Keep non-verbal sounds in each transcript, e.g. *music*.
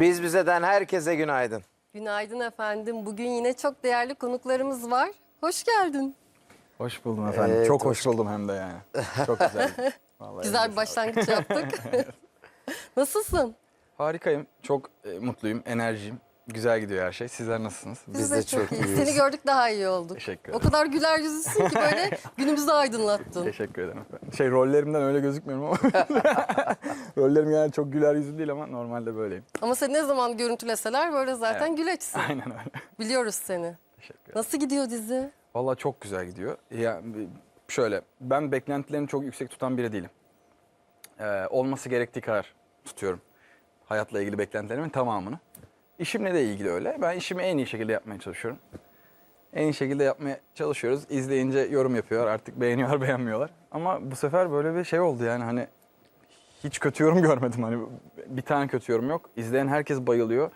Biz bizeden herkese günaydın. Günaydın efendim. Bugün yine çok değerli konuklarımız var. Hoş geldin. Hoş buldum efendim. Evet, Çok hoş- buldum hem de yani. Çok güzel. *laughs* Vallahi Güzel bir başlangıç yaptık. *laughs* Nasılsın? Harikayım. Çok e, mutluyum. Enerjiyim. Güzel gidiyor her şey. Sizler nasılsınız? Biz de çok iyiyiz. iyiyiz. Seni gördük daha iyi olduk. Teşekkür O ederim. kadar güler yüzlüsün ki böyle *laughs* günümüzü aydınlattın. Teşekkür ederim efendim. Şey rollerimden öyle gözükmüyorum ama. *laughs* Rollerim yani çok güler yüzlü değil ama normalde böyleyim. Ama seni ne zaman görüntüleseler böyle zaten güleçsin. *laughs* Aynen öyle. Biliyoruz seni. Teşekkür ederim. Nasıl gidiyor dizi? Vallahi çok güzel gidiyor. Ya şöyle ben beklentilerimi çok yüksek tutan biri değilim. Ee, olması gerektiği kadar tutuyorum. Hayatla ilgili beklentilerimin tamamını. İşimle de ilgili öyle. Ben işimi en iyi şekilde yapmaya çalışıyorum. En iyi şekilde yapmaya çalışıyoruz. İzleyince yorum yapıyor. Artık beğeniyorlar, *laughs* beğenmiyorlar. Ama bu sefer böyle bir şey oldu yani hani hiç kötü yorum görmedim. Hani bir tane kötü yorum yok. İzleyen herkes bayılıyor.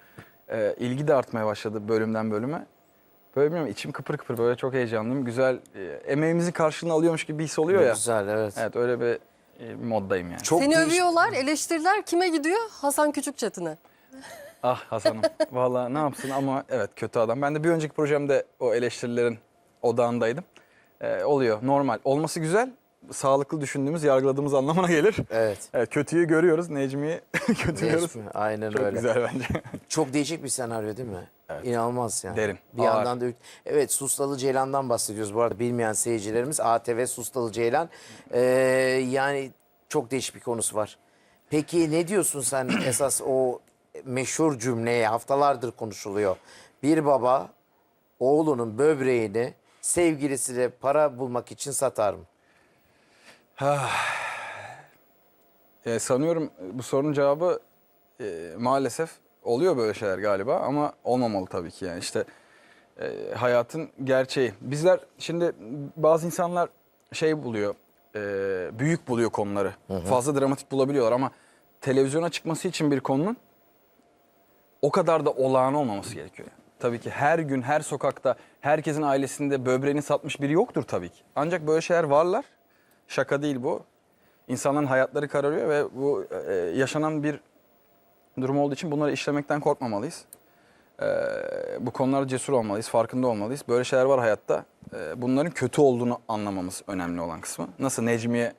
Ee, ilgi de artmaya başladı bölümden bölüme. Böyle bilmiyorum içim kıpır kıpır böyle çok heyecanlıyım. Güzel e, emeğimizin karşılığını alıyormuş gibi bir his oluyor ya. Güzel evet. Evet öyle bir e, moddayım yani. Çok seni değiş- övüyorlar, eleştiriler kime gidiyor? Hasan Küçükçetin'e. Ah Hasan'ım. Vallahi ne yapsın ama evet kötü adam. Ben de bir önceki projemde o eleştirilerin odağındaydım. Ee, oluyor normal. Olması güzel. Sağlıklı düşündüğümüz, yargıladığımız anlamına gelir. Evet. Evet kötüyü görüyoruz. Necmi'yi *laughs* kötülüyoruz. Değişmiyor. Aynen Çok öyle. güzel bence. Çok değişik bir senaryo değil mi? İnanılmaz yani. Derin, Bir ağır. yandan da evet Sustalı Ceylan'dan bahsediyoruz bu arada bilmeyen seyircilerimiz. ATV Sustalı Ceylan. Ee, yani çok değişik bir konusu var. Peki ne diyorsun sen *clears throat* esas o meşhur cümleye haftalardır konuşuluyor. Bir baba oğlunun böbreğini sevgilisiyle para bulmak için satar mı? E, sanıyorum bu sorunun cevabı e, maalesef oluyor böyle şeyler galiba ama olmamalı tabii ki yani işte e, hayatın gerçeği. Bizler şimdi bazı insanlar şey buluyor, e, büyük buluyor konuları. Fazla dramatik bulabiliyorlar ama televizyona çıkması için bir konunun o kadar da olağan olmaması gerekiyor. Yani. Tabii ki her gün, her sokakta, herkesin ailesinde böbreğini satmış biri yoktur tabii ki. Ancak böyle şeyler varlar. Şaka değil bu. İnsanların hayatları kararıyor ve bu e, yaşanan bir durum olduğu için bunları işlemekten korkmamalıyız. E, bu konularda cesur olmalıyız, farkında olmalıyız. Böyle şeyler var hayatta. E, bunların kötü olduğunu anlamamız önemli olan kısmı. Nasıl Necmiye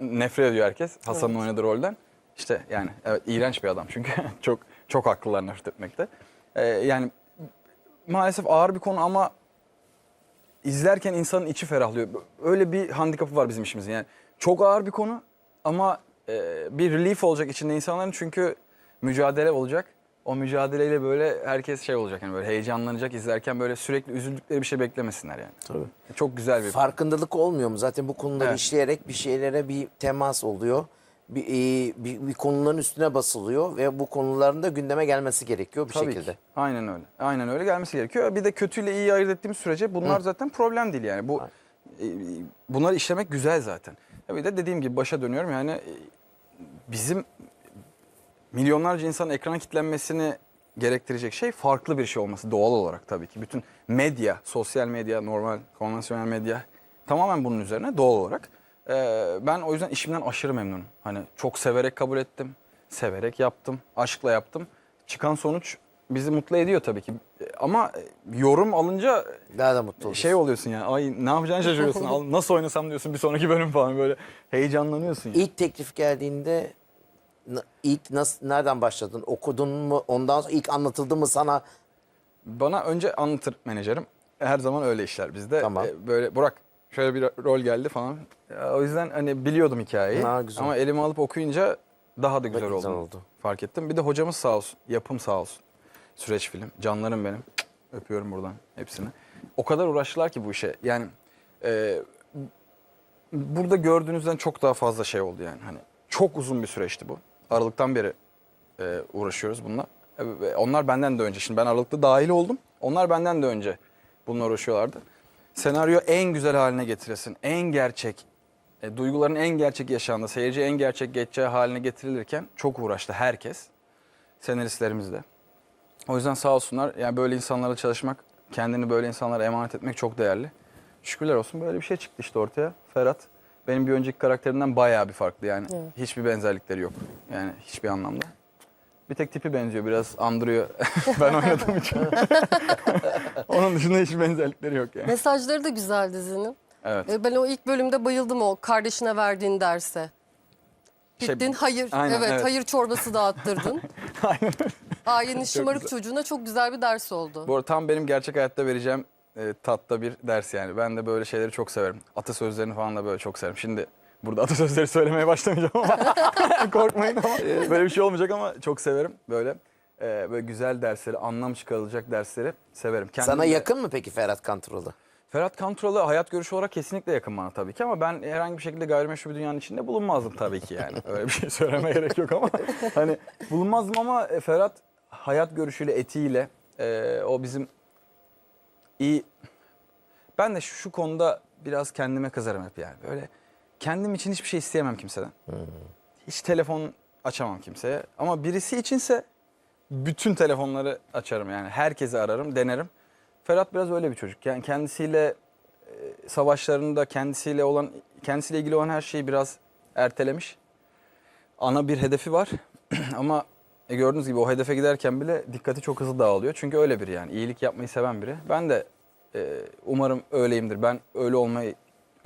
nefret ediyor herkes Hasan'ın oynadığı rolden. İşte yani evet iğrenç bir adam çünkü *laughs* çok çok haklılar nefret etmekte. E, yani maalesef ağır bir konu ama izlerken insanın içi ferahlıyor. Öyle bir handikapı var bizim işimizin. Yani çok ağır bir konu ama e, bir relief olacak içinde insanların çünkü mücadele olacak. O mücadeleyle böyle herkes şey olacak yani böyle heyecanlanacak izlerken böyle sürekli üzüldükleri bir şey beklemesinler yani. Tabii. Çok güzel bir Farkındalık olmuyor mu? Zaten bu konuları Evet. işleyerek bir şeylere bir temas oluyor. Bir, e, bir, bir konuların üstüne basılıyor ve bu konuların da gündeme gelmesi gerekiyor bir Tabii şekilde. Ki. Aynen öyle. Aynen öyle gelmesi gerekiyor. Bir de kötüyle iyi ayırt ettiğimiz sürece bunlar zaten problem değil yani. Bu e, bunları işlemek güzel zaten. Bir de dediğim gibi başa dönüyorum yani e, bizim milyonlarca insanın ekrana kilitlenmesini gerektirecek şey farklı bir şey olması doğal olarak tabii ki. Bütün medya, sosyal medya, normal, konvansiyonel medya tamamen bunun üzerine doğal olarak. Ee, ben o yüzden işimden aşırı memnunum. Hani çok severek kabul ettim, severek yaptım, aşkla yaptım. Çıkan sonuç bizi mutlu ediyor tabii ki. Ama yorum alınca Daha da mutlu olursun. şey oluyorsun yani. Ay ne yapacağını şaşırıyorsun. Al, Nasıl oynasam diyorsun bir sonraki bölüm falan böyle heyecanlanıyorsun. Yani. İlk teklif geldiğinde n- ilk nasıl nereden başladın? Okudun mu? Ondan sonra ilk anlatıldı mı sana? Bana önce anlatır menajerim. Her zaman öyle işler bizde. Tamam. Ee, Böyle Burak şöyle bir rol geldi falan. Ya, o yüzden hani biliyordum hikayeyi. Ha, güzel. Ama elime alıp okuyunca daha da güzel, güzel oldu. oldu. Fark ettim. Bir de hocamız sağ olsun. Yapım sağ olsun. Süreç film. Canlarım benim. Öpüyorum buradan hepsini. O kadar uğraştılar ki bu işe. Yani e, burada gördüğünüzden çok daha fazla şey oldu yani. Hani çok uzun bir süreçti bu. Aralıktan beri e, uğraşıyoruz bununla. E, onlar benden de önce. Şimdi ben Aralık'ta dahil oldum. Onlar benden de önce bununla uğraşıyorlardı. Senaryo en güzel haline getiresin. En gerçek, e, duyguların en gerçek yaşandığı, seyirci en gerçek geçeceği haline getirilirken çok uğraştı herkes. Senaristlerimiz de. O yüzden sağ olsunlar. Yani böyle insanlarla çalışmak, kendini böyle insanlara emanet etmek çok değerli. Şükürler olsun böyle bir şey çıktı işte ortaya. Ferhat benim bir önceki karakterimden bayağı bir farklı yani. Hiçbir benzerlikleri yok. Yani hiçbir anlamda. Bir tek tipi benziyor biraz andırıyor. *laughs* ben oynadığım için. *laughs* Onun dışında hiç benzerlikleri yok yani. Mesajları da güzel dizinin. Evet. E, Ben o ilk bölümde bayıldım o kardeşine verdiğin derse. Şey, Gittin hayır, aynen, evet, evet. hayır çorbası dağıttırdın. *laughs* Aynen. Ailenin şımarık çocuğuna çok güzel bir ders oldu. Bu arada tam benim gerçek hayatta vereceğim e, tatta bir ders yani. Ben de böyle şeyleri çok severim. Atasözlerini falan da böyle çok severim. Şimdi burada atasözleri söylemeye başlamayacağım ama *laughs* korkmayın ama böyle bir şey olmayacak ama çok severim böyle. e, böyle güzel dersleri, anlam çıkarılacak dersleri severim. Kendim Sana de- yakın mı peki Ferhat Kantıralı? Ferhat Kantralı hayat görüşü olarak kesinlikle yakın bana tabii ki ama ben herhangi bir şekilde gayrimeşru bir dünyanın içinde bulunmazdım tabii ki yani. Öyle bir şey *laughs* söylemeye gerek yok ama hani bulunmazdım ama e, Ferhat hayat görüşüyle, etiğiyle e, o bizim iyi ben de şu, şu konuda biraz kendime kızarım hep yani. Böyle kendim için hiçbir şey isteyemem kimseden. Hiç telefon açamam kimseye ama birisi içinse bütün telefonları açarım yani. Herkesi ararım, denerim. Ferhat biraz öyle bir çocuk. Yani kendisiyle e, savaşlarında kendisiyle olan kendisiyle ilgili olan her şeyi biraz ertelemiş. Ana bir hedefi var *clears throat* ama e, gördüğünüz gibi o hedefe giderken bile dikkati çok hızlı dağılıyor. Çünkü öyle biri yani iyilik yapmayı seven biri. Ben de e, umarım öyleyimdir. Ben öyle olmayı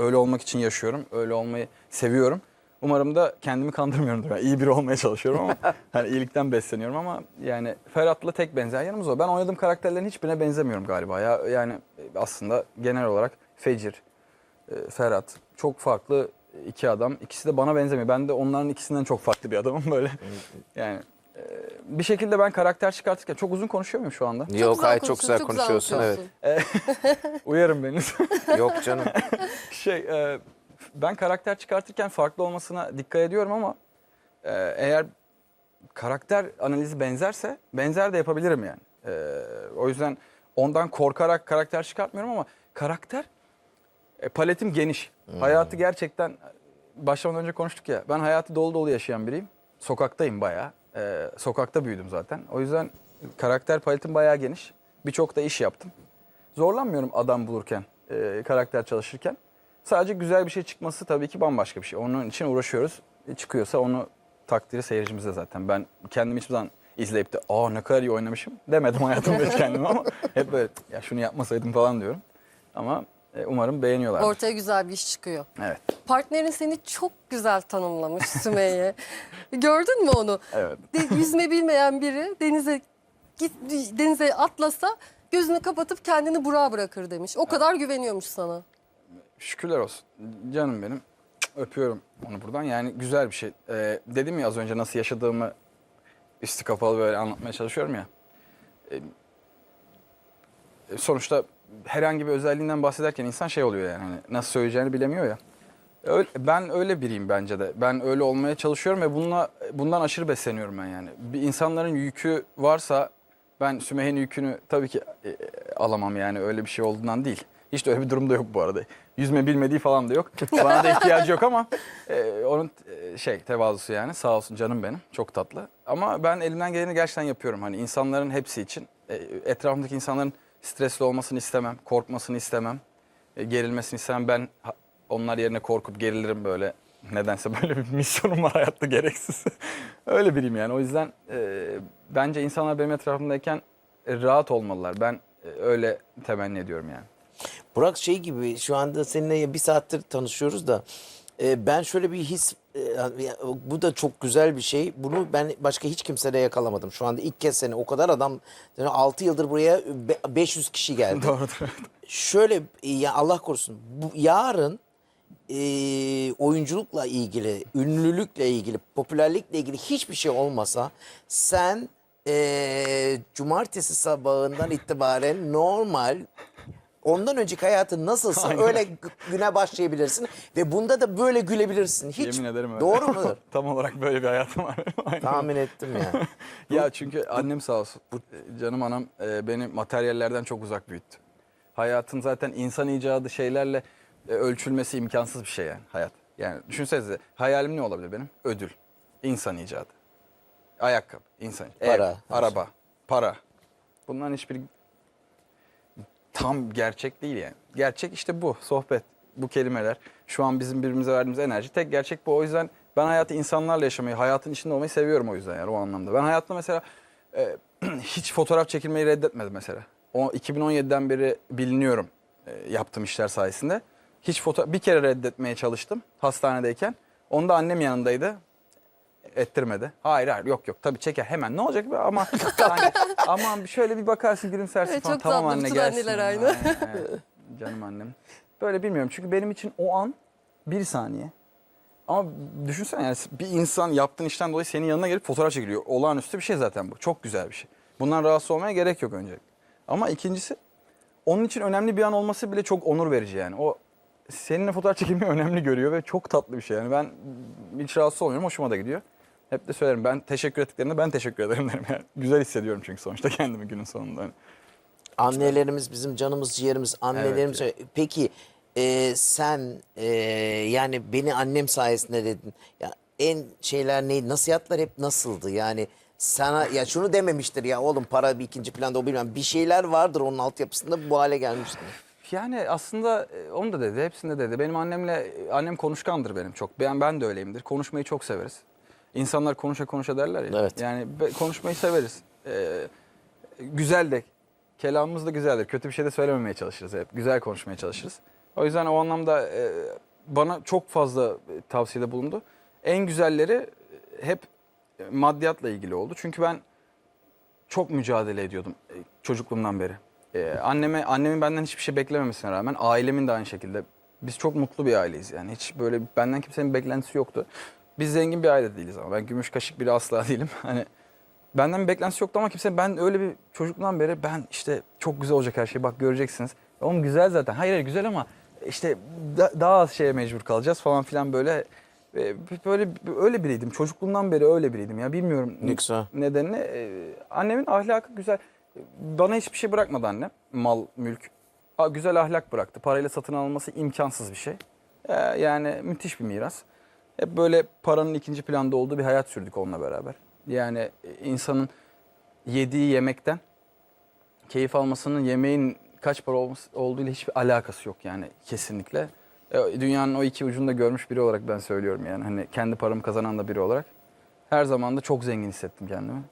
öyle olmak için yaşıyorum. Öyle olmayı seviyorum. Umarım da kendimi kandırmıyorumdur. Yani iyi biri olmaya çalışıyorum ama *laughs* hani iyilikten besleniyorum ama yani Ferhat'la tek benzer yanımız o. Ben oynadığım karakterlerin hiçbirine benzemiyorum galiba. Ya yani aslında genel olarak Fecir, e, Ferhat çok farklı iki adam. İkisi de bana benzemiyor. Ben de onların ikisinden çok farklı bir adamım *laughs* böyle. Yani e, bir şekilde ben karakter çıkartırken çok uzun konuşuyor muyum şu anda? Yok hayır çok güzel konuşuyorsun, konuşuyorsun. Evet. *laughs* anlatıyorsun. Uyarın beni. *laughs* Yok canım. *laughs* şey e, ben karakter çıkartırken farklı olmasına dikkat ediyorum ama e, eğer karakter analizi benzerse benzer de yapabilirim yani. E, o yüzden ondan korkarak karakter çıkartmıyorum ama karakter e, paletim geniş. Hayatı gerçekten başlamadan önce konuştuk ya. Ben hayatı dolu dolu yaşayan biriyim. Sokaktayım bayağı. E, sokakta büyüdüm zaten. O yüzden karakter paletim bayağı geniş. Birçok da iş yaptım. Zorlanmıyorum adam bulurken, e, karakter çalışırken. Sadece güzel bir şey çıkması tabii ki bambaşka bir şey. Onun için uğraşıyoruz. E, çıkıyorsa onu takdiri seyircimizde zaten. Ben kendim hiçbir zaman izleyip de aa ne kadar iyi oynamışım demedim hayatımda hiç kendime ama *laughs* hep böyle ya şunu yapmasaydım falan diyorum. Ama e, umarım beğeniyorlar. Ortaya güzel bir iş çıkıyor. Evet. Partnerin seni çok güzel tanımlamış Sümeyye. *laughs* Gördün mü onu? Evet. De- yüzme bilmeyen biri denize git denize atlasa gözünü kapatıp kendini Burak'a bırakır demiş. O kadar güveniyormuş sana. Şükürler olsun. Canım benim. Öpüyorum onu buradan. Yani güzel bir şey. Ee, dedim ya az önce nasıl yaşadığımı üstü kapalı böyle anlatmaya çalışıyorum ya. Ee, sonuçta herhangi bir özelliğinden bahsederken insan şey oluyor yani hani nasıl söyleyeceğini bilemiyor ya. Öyle, ben öyle biriyim bence de. Ben öyle olmaya çalışıyorum ve bununla bundan aşırı besleniyorum ben yani. Bir insanların yükü varsa ben Sümeyye'nin yükünü tabii ki e, alamam yani öyle bir şey olduğundan değil. Hiç de öyle bir durum da yok bu arada. Yüzme bilmediği falan da yok. *laughs* Bana da ihtiyacı yok ama e, onun e, şey tevazusu yani sağ olsun canım benim. Çok tatlı. Ama ben elimden geleni gerçekten yapıyorum. Hani insanların hepsi için. E, etrafımdaki insanların stresli olmasını istemem. Korkmasını istemem. e, gerilmesini istemem. Ben onlar yerine korkup gerilirim böyle. Nedense böyle bir misyonum var hayatta gereksiz. *laughs* Öyle biriyim yani. O yüzden e, bence insanlar benim etrafımdayken e, rahat olmalılar. Ben e, öyle temenni ediyorum yani. Burak şey gibi şu anda seninle bir saattir tanışıyoruz da e, ben şöyle bir his bu da çok güzel bir şey. Bunu ben başka hiç kimsede yakalamadım. Şu anda ilk kez seni o kadar adam yani 6 yıldır buraya be- 500 kişi geldi. *laughs* Doğrudur. Şöyle ya Allah korusun bu yarın e, oyunculukla ilgili, ünlülükle ilgili, popülerlikle ilgili hiçbir şey olmasa sen e, cumartesi sabahından itibaren normal ondan önceki hayatın nasılsa Aynen. öyle gü- güne başlayabilirsin ve bunda da böyle gülebilirsin. Hiç Yemin ederim öyle. Doğru mudur? *laughs* Tam olarak böyle bir hayatım var. *laughs* aynen. Tahmin ettim ya. *laughs* Ya çünkü annem sağ olsun. e, Canım anam e, beni materyallerden çok uzak büyüttü. Hayatın zaten insan icadı şeylerle e, ölçülmesi imkansız bir şey yani hayat. Yani düşünsenize hayalim ne olabilir benim? Ödül. İnsan icadı. Ayakkabı, insan. Para. Ev, araba, para. Bunların hiçbiri tam gerçek değil yani. Gerçek işte bu, sohbet, bu kelimeler. Şu an bizim birbirimize verdiğimiz enerji tek gerçek bu. O yüzden Ben hayatı insanlarla yaşamayı, hayatın içinde olmayı seviyorum o yüzden yani o anlamda. Ben hayatta mesela e, *clears throat* hiç fotoğraf çekilmeyi reddetmedim mesela. O 2017'den beri biliniyorum e, yaptığım işler sayesinde. Hiç foto bir kere reddetmeye çalıştım hastanedeyken. Onda annem yanındaydı. Ettirmedi. Hayır hayır yok yok tabii çeker hemen ne olacak be ama *laughs* hani, aman şöyle bir bakarsın gülümsersin Evet, falan. çok tamam anne gelsin. anneler aynı. Evet. Canım annem. Böyle bilmiyorum çünkü benim için o an bir saniye. Ama düşünsene yani bir insan yaptığın işten dolayı senin yanına gelip fotoğraf çekiliyor. Olağanüstü bir şey zaten bu. Çok güzel bir şey. Bundan rahatsız olmaya gerek yok öncelikle. Ama ikincisi onun için önemli bir an olması bile çok onur verici yani. O seninle fotoğraf çekilmeyi *laughs* önemli görüyor ve çok tatlı bir şey. Yani ben hiç rahatsız olmuyorum. Hoşuma da gidiyor. Hep de söylerim ben teşekkür ettiklerinde ben teşekkür ederim derim. Yani güzel hissediyorum çünkü sonuçta kendimi günün sonunda. Hani Annelerimiz bizim canımız ciğerimiz annelerimiz. Peki e, sen e, yani beni annem sayesinde dedin. Ya en şeyler neydi? Nasihatler hep nasıldı? Yani sana ya şunu dememiştir ya oğlum para bir ikinci planda o bilmem. Bir şeyler vardır onun altyapısında bu hale gelmiştir. Yani aslında e, onu da dedi, hepsinde dedi. Benim annemle, annem konuşkandır benim çok. Ben, ben de öyleyimdir. Konuşmayı çok severiz. İnsanlar konuşa konuşa derler ya. Evet. Yani konuşmayı severiz. Ee, güzel de, kelamımız da güzeldir. Kötü bir şey de söylememeye çalışırız hep. Güzel konuşmaya çalışırız. O yüzden o anlamda e, bana çok fazla e, tavsiyede bulundu. En güzelleri e, hep maddiyatla ilgili oldu. Çünkü ben çok mücadele ediyordum e, çocukluğumdan beri. Ee, anneme annemin benden hiçbir şey beklememesine rağmen ailemin de aynı şekilde. Biz çok mutlu bir aileyiz yani. Hiç böyle benden kimsenin beklentisi yoktu. Biz zengin bir aile değiliz ama ben gümüş kaşık biri asla *laughs* değilim. Hani benden bir beklentisi yoktu ama kimse ben öyle bir çocukluğumdan beri ben işte çok güzel olacak her şey bak göreceksiniz. Oğlum güzel zaten. Hayır hayır güzel ama işte da- daha az şeye mecbur kalacağız falan filan böyle böyle öyle biriydim. Çocukluğumdan beri öyle biriydim ya bilmiyorum Ne güzel. nedenini. Ee, annemin ahlakı güzel. Bana hiçbir şey bırakmadı annem. Mal, mülk. Güzel ahlak bıraktı. Parayla satın alınması imkansız bir şey. Ee, yani müthiş bir miras. Hep böyle paranın ikinci planda olduğu bir hayat sürdük onunla beraber. Yani e, insanın yediği yemekten keyif almasının yemeğin kaç para olduğuyla hiçbir alakası yok yani kesinlikle. E, Dünyanın o iki ucunu da görmüş biri olarak ben söylüyorum yani. Hani kendi paramı kazanan da biri olarak. Her zaman da çok zengin hissettim kendimi.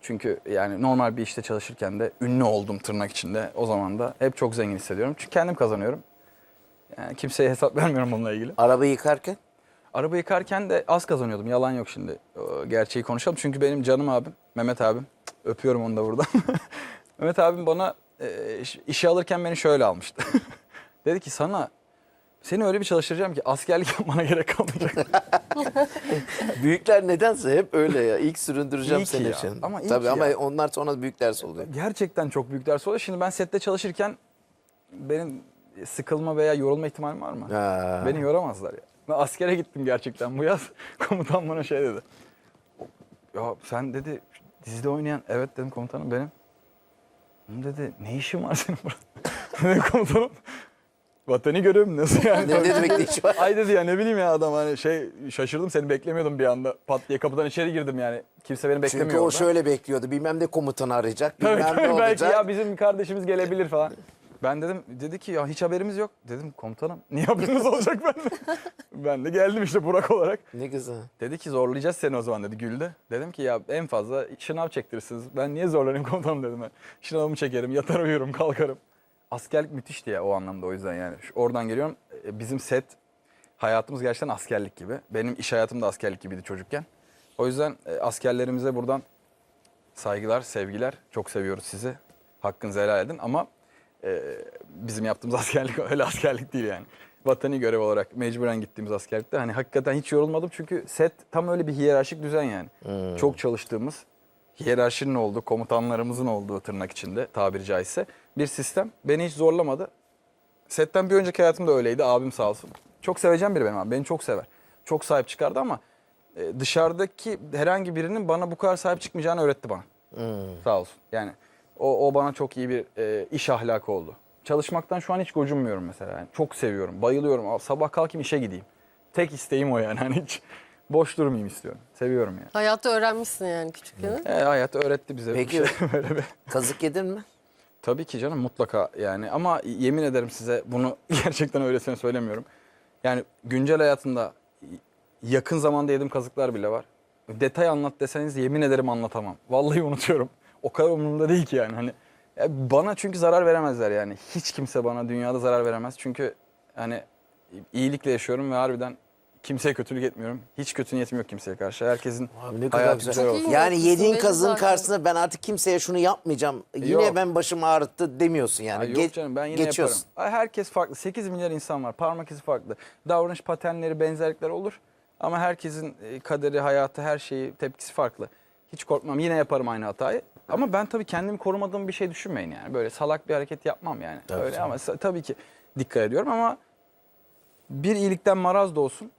Çünkü yani normal bir işte çalışırken de ünlü oldum tırnak içinde. O zaman da hep çok zengin hissediyorum. Çünkü kendim kazanıyorum. Yani kimseye hesap *laughs* vermiyorum bununla ilgili. Araba yıkarken Araba yıkarken de az kazanıyordum. Yalan yok şimdi. Gerçeği konuşalım. Çünkü benim canım abim, Mehmet abim. Öpüyorum onu da buradan. *laughs* Mehmet abim bana e, iş- işe alırken beni şöyle almıştı. *laughs* Dedi ki sana seni öyle bir çalıştıracağım ki askerlik *laughs* yapmana gerek kalmayacak. büyükler nedense hep öyle ya. İlk süründüreceğim İyi seni ya. için. Ama iyi Tabii ama ya. onlar sonra büyük ders oluyor. Gerçekten çok büyük ders oluyor. Şimdi ben sette çalışırken benim sıkılma veya yorulma ihtimalim var mı? Ha. Beni yoramazlar ya. Ben askere gittim gerçekten bu yaz. *laughs* Komutan bana şey dedi. Ya sen dedi dizide oynayan evet dedim komutanım benim. Oğlum dedi ne işin var senin burada? *laughs* dedim komutanım. Vatanı görüyorum nasıl yani? Ne demek ne iş var? Ay dedi ya ne bileyim ya adam hani şey şaşırdım seni beklemiyordum bir anda. Pat diye kapıdan içeri girdim yani. Kimse beni beklemiyor Çünkü o orada. şöyle bekliyordu. Bilmem ne komutanı arayacak. Bilmem tabii ne belki olacak. ya bizim kardeşimiz gelebilir falan. Ben dedim dedi ki ya hiç haberimiz yok. Dedim komutanım *laughs* niye haberiniz olacak bende? *laughs* ben de geldim işte Burak olarak. Ne güzel. Dedi ki zorlayacağız seni o zaman dedi güldü. Dedim ki ya en fazla şınav çektirirsiniz. Ben niye zorlanayım komutanım dedim ben. Şınavımı çekerim, yatar uyurum, kalkarım. Askerlik müthişti ya o anlamda o yüzden yani. Şu- Oradan geliyorum. E, Bizim set hayatımız gerçekten askerlik gibi. Benim iş hayatım da askerlik gibiydi çocukken. O yüzden e, askerlerimize buradan saygılar, sevgiler. Çok seviyoruz sizi. Hakkınızı helal edin ama e, bizim yaptığımız *laughs* askerlik öyle askerlik değil yani. Vatani görev olarak mecburen gittiğimiz askerlikte hani hakikaten hiç yorulmadım çünkü set tam öyle bir hiyerarşik düzen yani. Çok çalıştığımız, hiyerarşinin olduğu, komutanlarımızın olduğu tırnak içinde tabiri caizse bir sistem beni hiç zorlamadı. Setten bir önceki hayatım da öyleydi abim sağ olsun. Çok seveceğim biri benim abi beni çok sever. Çok sahip çıkardı ama e, dışarıdaki herhangi birinin bana bu kadar sahip çıkmayacağını öğretti bana. Sağ olsun. Yani o, o bana çok iyi bir e, iş ahlakı oldu. Çalışmaktan şu an hiç gocunmuyorum mesela. Yani çok seviyorum, bayılıyorum. Sabah kalkayım işe gideyim. Tek isteğim o yani. *laughs* Hani hiç boş durmayayım istiyorum. Seviyorum yani. Hayatta öğrenmişsin yani küçükken. E, hayat öğretti bize. *laughs* Peki. bir şey, böyle bir. Kazık yedin mi? Tabii ki canım mutlaka yani ama yemin ederim size bunu *laughs* gerçekten öylesine söylemiyorum. Yani güncel hayatımda yakın zamanda yediğim kazıklar bile var. Detay anlat deseniz yemin ederim anlatamam. Vallahi unutuyorum. O kadar umurumda değil ki yani. Hani ya bana çünkü zarar veremezler yani. Hiç kimse bana dünyada zarar veremez. Çünkü hani iyilikle yaşıyorum ve harbiden kimseye kötülük etmiyorum. Hiç kötü niyetim yok kimseye karşı. Herkesin Abi ne kadar hayatı güzel. güzel olsun. Yani yediğin belli kazığın zaten. karşısında ben artık kimseye şunu yapmayacağım. Yine Yok. ben başım ağrıttı demiyorsun yani. Ay yok canım ben yine geçiyorsun. yaparım. Ay herkes farklı. 8 milyar insan var. Parmak izi farklı. Davranış patenleri, benzerlikler olur. Ama herkesin e, kaderi, hayatı, her şeyi, tepkisi farklı. Hiç korkmam. Yine yaparım aynı hatayı. Ama ben tabii kendimi korumadığım bir şey düşünmeyin yani. Böyle salak bir hareket yapmam yani. Tabii Öyle canım. ama tabii ki dikkat ediyorum ama bir iyilikten maraz da olsun.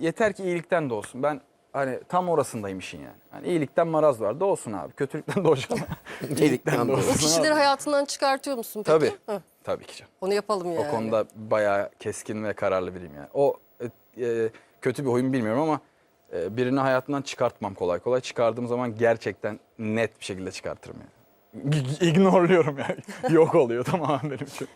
Yeter ki iyilikten de olsun. Ben hani tam orasındayım işin yani. Hani iyilikten maraz var da olsun abi. Kötülükten de olacağım. *laughs* İyilikten de olsun. O kişileri hayatından çıkartıyor musun peki? Tabii. Hı, Tabii ki canım. Onu yapalım yani. O konuda bayağı keskin ve kararlı biriyim yani. O e, e, kötü bir huyum bilmiyorum ama birini hayatından çıkartmam kolay kolay. Çıkardığım zaman gerçekten net bir şekilde çıkartırım yani. İgnorluyorum yani. *laughs* Yok oluyor tamamen benim için.